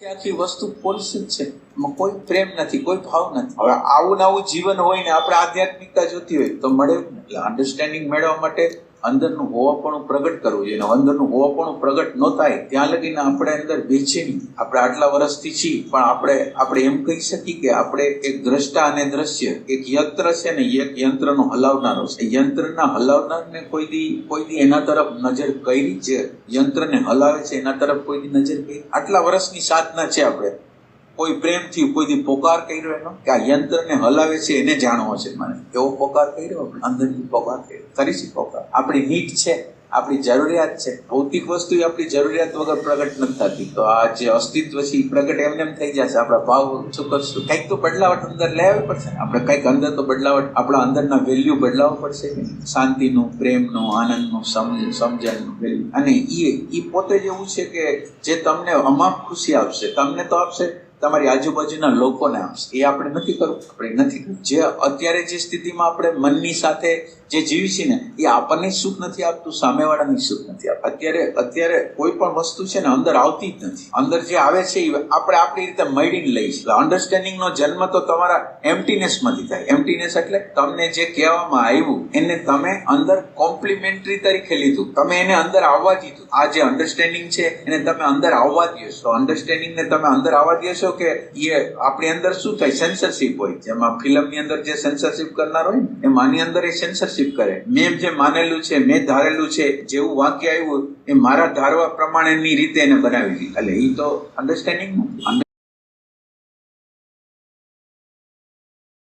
કે આખી વસ્તુ પોલિસી છે? કોઈ પ્રેમ નથી, કોઈ ભાવ નથી. હવે આવું નવું જીવન હોય ને, આપણે આધ્યાત્મિકતા જોતી હોય, તો મળે અન્ડરસ્ટેન્ડિંગ મેળવવા માટે અંદરનું હોવાપણું પ્રગટ કરવું જોઈએ. અંદરનું હોવાપણું પ્રગટ ન થાય, ત્યાં લગીને આપણે અંદર બેચેની આપણે આટલા વર્ષથી છીએ, પણ આપણે આપણે એમ કહી શકીએ કે આપણે એક દ્રષ્ટા અને દ્રશ્ય, એક યંત્ર છે ને, એક યંત્રનો હલાવનારો છે. યંત્રના હલાવનારને કોઈ દી કોઈ દી એના તરફ નજર કરી છે યંત્રને હલાવે છે, એના તરફ કોઈ દી નજર કરી. આટલા વર્ષની સાધના છે આપણે. કોઈ પ્રેમથી કોઈથી પોકાર કર્યો એનો? કે આ યંત્રને હલાવે છે એને જાણવો છે મને? એવો પોકાર કર્યો? અંદરથી પોકાર કર્યો. કરીશું પોકાર. આપણી નીડ છે, આપણી જરૂરિયાત છે. ભૌતિક વસ્તુ આપણી જરૂરિયાત વગર પ્રગટ નથી થતી. તો આ જે અસ્તિત્વ છે એ પ્રગટ એમને એમ થઈ જશે. આપણા ભાવ શું કરશું? કંઈક તો બદલાવટ અંદર લઈ આવવી પડશે આપણે કંઈક અંદર તો બદલાવટ, આપણા અંદરના વેલ્યુ બદલાવવું પડશે શાંતિનું, પ્રેમનું, આનંદનું સમજ સમજણનું વેલ્યુ અને એ એ પોતે જ એવું છે કે જે તમને અમાપ ખુશી આપશે, તમને તો આપશે તમારી આજુબાજુના લોકોને આપશે એ આપણે નથી કરવું, આપણે નથી કરવું. જે અત્યારે જે સ્થિતિમાં આપણે મનની સાથે જે જીવી છે ને, એ આપણને સુખ નથી આપતું, સામેવાળાને સુખ નથી આપતું. અત્યારે અત્યારે કોઈ પણ વસ્તુ છે ને, અંદર આવતી જ નથી. અંદર જે આવે છે, એ આપણે આપણી રીતે મળીને લઈ છીએ. અન્ડરસ્ટેન્ડિંગ નો જન્મ તો તમારા એમ્પટીનેસમાંથી થાય. એમ્પટીનેસ એટલે તમને જે કહેવામાં આવ્યું, એને તમે અંદર કોમ્પ્લિમેન્ટરી તરીકે લીધું. તમે એને અંદર આવવા દીધું. આ જે અન્ડરસ્ટેન્ડિંગ છે, એને તમે અંદર આવવા દો છો. અન્ડરસ્ટેન્ડિંગ ને તમે અંદર આવવા દો છો કે એ આપણી અંદર શું થાય? સેન્સરશિપ હોય. જેમાં ફિલ્મની અંદર જે સેન્સરશિપ કરનાર હોય ને, એમાં અંદર એ સેન્સરશિપ કરે. મેં જે માનેલું છે, મેં ધારેલું છે, જેવું વાક્ય આવ્યું, એ મારા ધારવા પ્રમાણેની રીતે એને બનાવી દીધી. એટલે એ તો અન્ડરસ્ટેન્ડિંગ